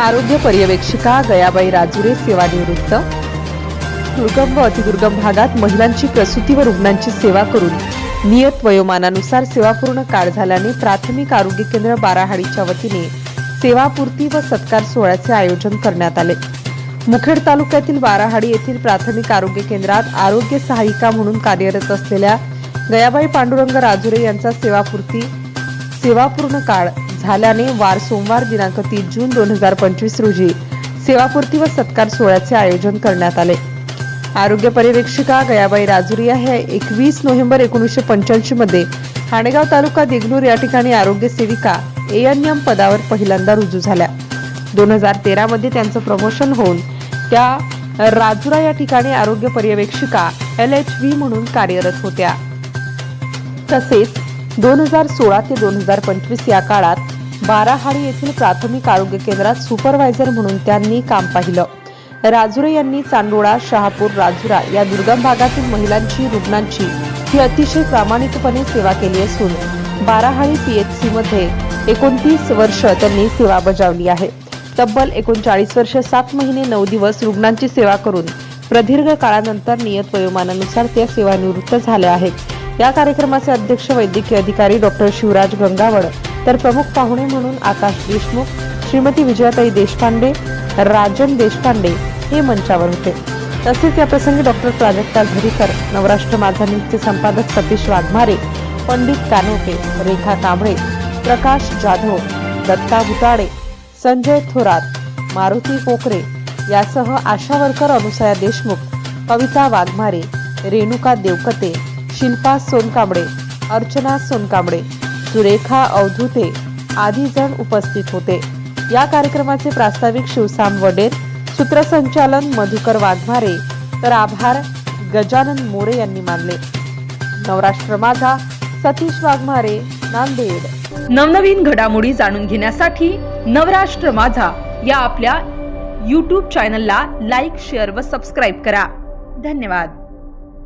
आरोग्य पर्यवेक्षिका गयाबाई राजुरे सेवानिवृत्त. दुर्गम व अतिदुर्गम भागात महिलांची प्रसूती व रुग्णांची सेवा करून नियत वयोमानानुसार सेवापूर्ण काळ झाल्याने प्राथमिक आरोग्य केंद्र बाराहाडीच्या वतीने सेवापूर्ती व सत्कार सोहळ्याचे आयोजन करण्यात आले. मुखेड तालुक्यातील बाराहाडी येथील प्राथमिक आरोग्य केंद्रात आरोग्य सहायिका म्हणून कार्यरत असलेल्या गयाबाई पांडुरंग राजुरे यांचा सेवापूर्ती सेवापूर्ण काळ झाल्याने वार सोमवार दिनांक तीस जून दोन हजार पंचवीस रोजी सेवापूर्ती व सत्कार सोहळ्याचे आयोजन करण्यात आले. आरोग्य पर्यवेक्षिका गयाबाई राजुरिया हे एकवीस नोव्हेंबर एकोणीसशे पंच्याऐंशी मध्ये हाणेगाव तालुका देगलूर या ठिकाणी आरोग्य सेविका एएनएम पदावर पहिल्यांदा रुजू झाल्या. दोन हजार तेरा मध्ये त्यांचं प्रमोशन होऊन त्या राजुरा या ठिकाणी आरोग्य पर्यवेक्षिका एल एच व्ही म्हणून कार्यरत होत्या. तसेच दोन हजार सोळा ते दोन हजार पंचवीस या काळात बाराहाडी येथील प्राथमिक आरोग्य केंद्रात सुपरवायझर म्हणून त्यांनी काम पाहिलं. राजुरे यांनी चांदोळा शहापूर राजुरा या दुर्गम भागातील महिलांची रुग्णांची ही अतिशय प्रामाणिकपणे सेवा केली असून बाराहाळी पीएचसी मध्ये एकोणतीस वर्ष त्यांनी सेवा बजावली आहे. तब्बल एकोणचाळीस वर्ष सात महिने नऊ दिवस रुग्णांची सेवा करून प्रदीर्घ काळानंतर नियत वयोमानानुसार त्या सेवानिवृत्त झाल्या आहेत. या कार्यक्रमाचे अध्यक्ष वैद्यकीय अधिकारी डॉक्टर शिवराज गंगावड तर प्रमुख पाहुणे म्हणून आकाश देशमुख श्रीमती विजयाताई देशपांडे राजन देशपांडे हे मंचावर होते. तसेच या प्रसंगी डॉक्टर प्राजक्ता झरीकर नवराष्ट्र माझा न्यूजचे संपादक सतीश वाघमारे पंडित कानोटे रेखा कांबळे प्रकाश जाधव दत्ता भुताडे संजय थोरात मारुती कोकरे यासह आशा वर्कर अनुसया देशमुख कविता वाघमारे रेणुका देवकते शिल्पा सोनकांबळे अर्चना सोनकांबळे सुरेखा अवधूते आदी जण उपस्थित होते. या कार्यक्रमाचे प्रास्ताविक शिवसाम वडेर सूत्रसंचालन मधुकर वाघमारे तर आभार गजानन मोरे यांनी मानले. नवराष्ट्र माझा सतीश वाघमारे नांदेड. नवनवीन घडामोडी जाणून घेण्यासाठी नवराष्ट्र माझा या आपल्या यूट्यूब चॅनलला लाईक शेअर व सबस्क्राईब करा. धन्यवाद.